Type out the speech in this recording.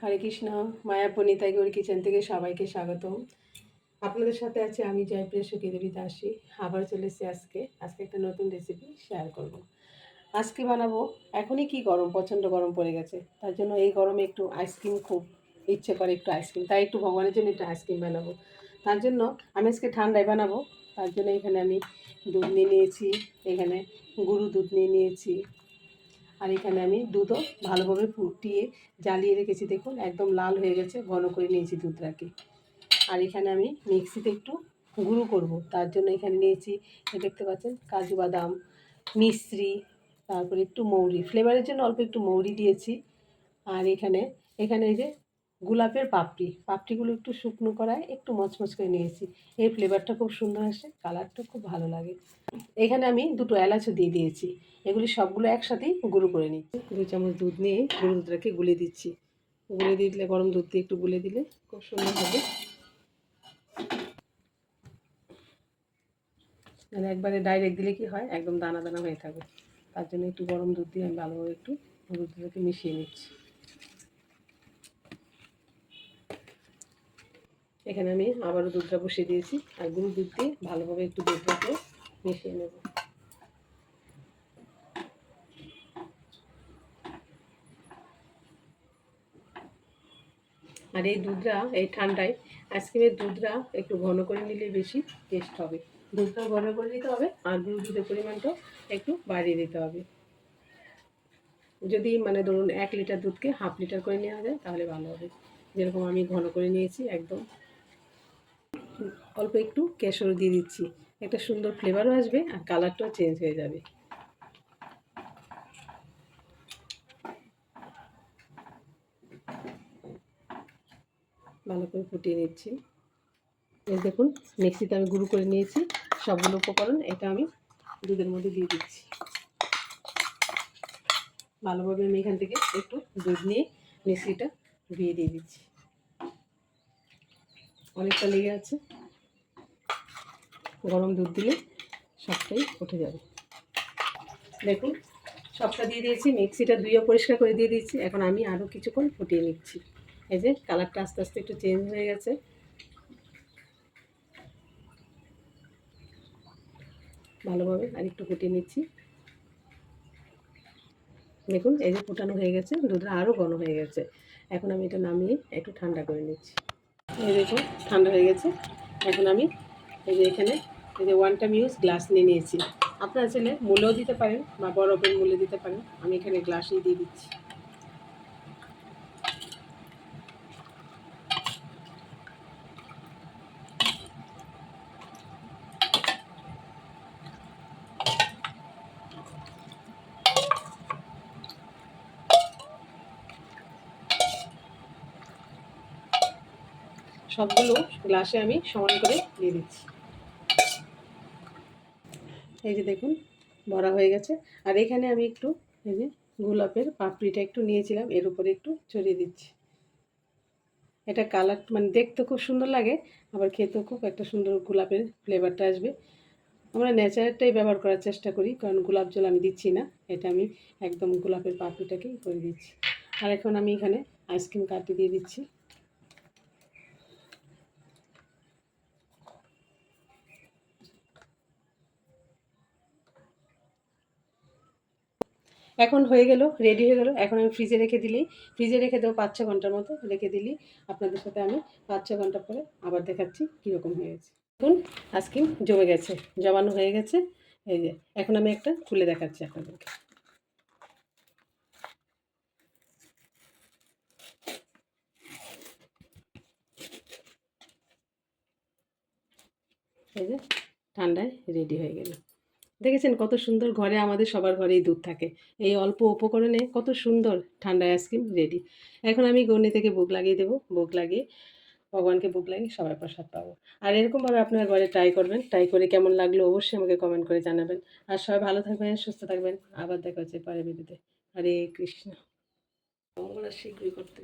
হরে কৃষ্ণ মায়াপনি তাই গৌরী কিচেন থেকে সবাইকে স্বাগতম। আপনাদের সাথে আছে আমি জয়প্রিয়া সুখী দেবী দাসী। আবার চলে এসেছি আজকে। আজকে একটা নতুন রেসিপি শেয়ার করব। আজকে বানাবো, এখনই কি গরম, প্রচণ্ড গরম পড়ে গেছে। তার জন্য এই গরমে একটু আইসক্রিম খুব ইচ্ছে করে একটু আইসক্রিম তাই একটু ভগবানের জন্য একটু আইসক্রিম বানাবো। তার জন্য আমি আজকে ঠান্ডায় বানাবো। তার জন্য এখানে আমি দুধ নিয়ে নিয়েছি, এখানে গরু দুধ নিয়ে নিয়েছি আর এখানে আমি দুধও ভালোভাবে ফুটিয়ে জ্বালিয়ে রেখেছি, দেখুন, একদম লাল হয়ে গেছে, ঘন করে নিয়েছি দুধটাকে। আর এখানে আমি মিক্সিতে একটু গুঁড়ো করব, তার জন্য এখানে নিয়েছি দেখতে পাচ্ছেন, কাজু বাদাম, মিশ্রি, তারপরে একটু মৌরি। ফ্লেভারের জন্য অল্প একটু মৌরি দিয়েছি। আর এখানে এখানে এই যে গোলাপের পাপড়ি। পাপড়িগুলো একটু শুকনো করায় একটু মচমচ করে নিয়েছি। এই ফ্লেভারটা খুব সুন্দর আসে কালারটা খুব ভালো লাগে। এখানে আমি দুটো এলাচও দিয়ে দিয়েছি। এগুলি সবগুলো একসাথেই গুঁড়ো করে নিচ্ছি। দু চামচ দুধ নিয়ে গুঁড়ো দুধটাকে গুলে দিচ্ছি। গুলে দিলে, গরম দুধ দিয়ে একটু গুলে দিলে খুব সুন্দর হবে। মানে একবারে ডাইরেক্ট দিলে কি হয়, একদম দানা দানা হয়ে থাকে। তার জন্য একটু গরম দুধ দিয়ে আমি ভালোভাবে একটু গুঁড়ো দুধটাকে মিশিয়ে নিচ্ছি। এখানে আমি আবারও দুধটা বসিয়ে দিয়েছি আর গুঁড়ো দুধ দিয়ে ভালোভাবে একটু দুধটাকে মিশিয়ে নেব। আর এই দুধটা, এই ঠান্ডায় আইসক্রিমের দুধটা একটু ঘন করে নিলে বেশি টেস্ট হবে। দুধটা ঘন করে দিতে হবে আর গুঁড়ো দুধের পরিমাণটাও একটু বাড়িয়ে দিতে হবে। যদি মানে ধরুন এক লিটার দুধকে হাফ লিটার করে নেওয়া যায় তাহলে ভালো হবে। যেরকম আমি ঘন করে নিয়েছি একদম। অল্প একটু কেশর দিয়ে দিচ্ছি। একটা সুন্দর ফ্লেভারও আসবে আর কালারটাও চেঞ্জ হয়ে যাবে। ভালো করে ফুটিয়ে নিচ্ছি। এই দেখুন, মিক্সিতে আমি গুঁড়ো করে নিয়েছি সবগুলো উপকরণ, এটা আমি দুধের মধ্যে দিয়ে দিচ্ছি। ভালোভাবে আমি এখান থেকে একটু দুধ নিয়ে মিক্সিটা ধুয়ে দিয়ে দিচ্ছি। অনেকটা লেগে আছে। গরম দুধ দিলে সবটাই উঠে যাবে। দেখুন, সবটা দিয়ে দিয়েছি, মিক্সিটা ধুয়ে পরিষ্কার করে দিয়ে দিয়েছি। এখন আমি আরও কিছুক্ষণ ফুটিয়ে নিচ্ছি। এই যে কালারটা আস্তে আস্তে একটু চেঞ্জ হয়ে গেছে। ভালোভাবে আর একটু ফুটিয়ে নিচ্ছি। দেখুন, এই যে ফুটানো হয়ে গেছে, দুধটা আরও ঘন হয়ে গেছে। এখন আমি এটা নামিয়ে একটু ঠান্ডা করে নিচ্ছি। এই দেখুন, ঠান্ডা হয়ে গেছে। এখন আমি এই যে এখানে, এই যে ওয়ান টাইম ইউজ গ্লাস নিয়ে নিয়েছি। আপনারা চাইলে মূলেও দিতে পারেন বা বরফের মূলে দিতে পারেন। আমি এখানে গ্লাসই দিয়ে দিচ্ছি। সবগুলো গ্লাসে আমি সমান করে দিয়ে দিচ্ছি। এই যে দেখুন ভরা হয়ে গেছে। আর এখানে আমি একটু এই যে গোলাপের পাপড়িটা একটু নিয়েছিলাম, এর উপরে একটু ছড়িয়ে দিচ্ছি। এটা কালার মানে দেখতে খুব সুন্দর লাগে, আবার খেতেও খুব একটা সুন্দর গোলাপের ফ্লেভারটা আসবে। আমরা ন্যাচারালটাই ব্যবহার করার চেষ্টা করি, কারণ গোলাপ জল আমি দিচ্ছি না। এটা আমি একদম গোলাপের পাপড়িটাকেই করে দিচ্ছি। আর এখন আমি এখানে আইসক্রিম কাটি দিয়ে দিচ্ছি। এখন হয়ে গেল রেডি হয়ে গেল। এখন আমি ফ্রিজে রেখে দিলেই ফ্রিজে রেখে দেবো পাঁচ ছ ঘণ্টার মতো রেখে দিলেই আপনাদের সাথে আমি পাঁচ ছ ঘণ্টা পরে আবার দেখাচ্ছি কীরকম হয়ে গেছে। দেখুন আইসক্রিম জমে গেছে, জমানো হয়ে গেছে। এই যে, এখন আমি একটা খুলে দেখাচ্ছি আপনাদেরকে। এই যে, ঠান্ডায় রেডি হয়ে গেল। দেখেছেন কত সুন্দর ঘরে আমাদের সবার ঘরেই দুধ থাকে। এই অল্প উপকরণে কত সুন্দর ঠান্ডা আইসক্রিম রেডি এখন আমি গন্ডি থেকে বুক লাগিয়ে দেবো। বুক লাগিয়ে ভগবানকে বুক লাগিয়ে সবাই প্রসাদ পাবো। আর এরকমভাবে আপনার ঘরে ট্রাই করবেন। ট্রাই করে কেমন লাগল অবশ্যই আমাকে কমেন্ট করে জানাবেন। আর সবাই ভালো থাকবেন, সুস্থ থাকবেন। আবার দেখা হচ্ছে পরে বিদ্যুতে হরে কৃষ্ণ। শীঘ্রই করতে।